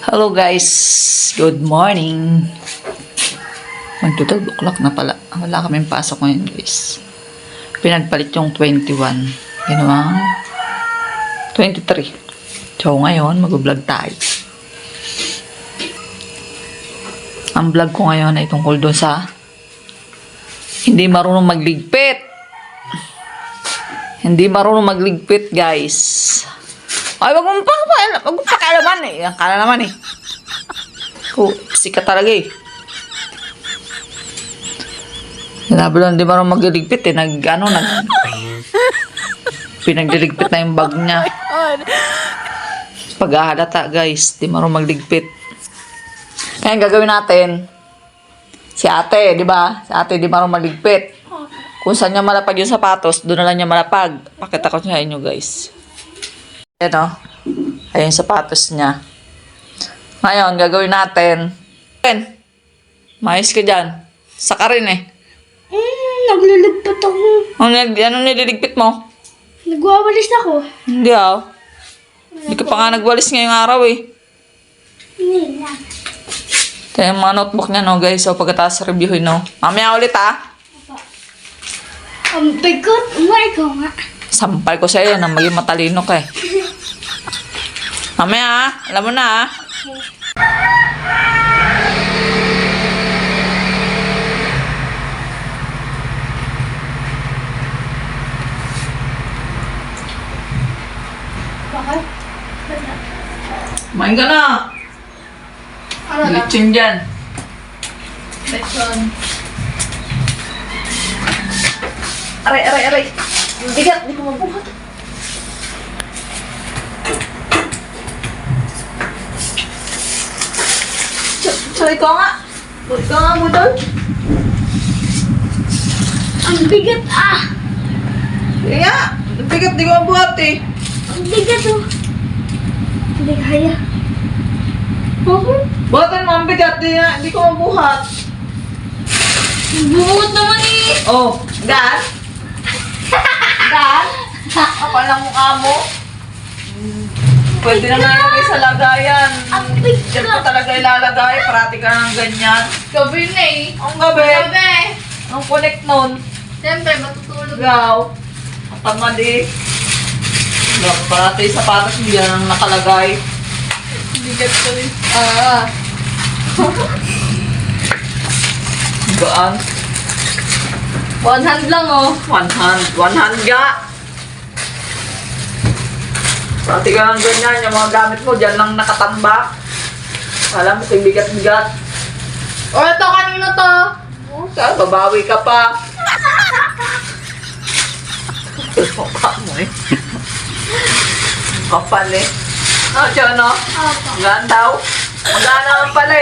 Hello guys, good morning. Magto-12 o'clock na pala. Wala kaming pasok ngayon guys. Pinagpalit yung 21. Ginawang 23. So ngayon, mag-vlog tayo. Ang vlog ko ngayon ay tungkol doon sa hindi marunong magligpit. Hindi marunong magligpit, guys. Ay, wag mong pakialaman. Wag mong pakialaman eh. Yan ka na naman eh. Oh, sikat talaga eh. Sinabi lang, di marunong magliligpit eh. Nag, ano, nag... Pinagliligpit na yung bag niya. Pag-ahalata, guys. Di marunong magligpit. Kaya ang gagawin natin, si ate, di ba? Si ate, di marunong magligpit. Kung saan niya malapag yung sapatos, doon na lang niya malapag. Pakita ko sa inyo, guys. Ayan o. Ayan yung sapatos niya. Ngayon, gagawin natin. Ben, mais ka dyan. Saka rin eh. Hmm, naglulugtot ako. Ano, ano nililigpit mo? Nagwawalis ako. Hindi ah. Hindi ka pa nga nagwalis ngayong araw eh. Hindi na. Ito yung mga notebook niya no guys. So pagkatapos reviewin no. Mamaya ulit ah. Ang bigot. Umay ko nga. Sampal ko sa'yo na maging matalino ka eh. Mamaya ah. Alam mo na ah. Bakit? Kumain ka na. Ano na? Lechon dyan. Lechon. Aray, aray, aray. Bigat, di ko mabuhat. Choy ko nga. Buti ka nga, budol. Ang bigat ah! Kaya, ang bigat, di ko mabuhat eh. Ang bigat oh. Hindi kaya. Buhatan mo ang bigat, di, di ko mabuhat. Buot naman eh! Oh, gan? gan? Ako lang mukha mo. Pwede na nga ilagay sa lagayan. Diyan ko talaga ilalagay. Parati ka ng ganyan. Gabi na eh. Ang gabi. Gabi. Ang connect nun. Siyempre, matutulog. Gaw. Ang tamad eh. Gaw, Parati yung sapatos mo yan ang nakalagay. Bigat ko rin. Ah. Gaan. One hand lang oh. One hand. One hand ga. Parati ka ng ganyan. Yung mga gamit mo dyan lang nakatambak. Alam mo, kay bigat-bigat. O, ito kanino to? Oh, saan? Babawi ka pa. Mukha mo eh. Kapal eh. Ah, tiyan no? Apa. Gaan daw. Magana naman pala eh.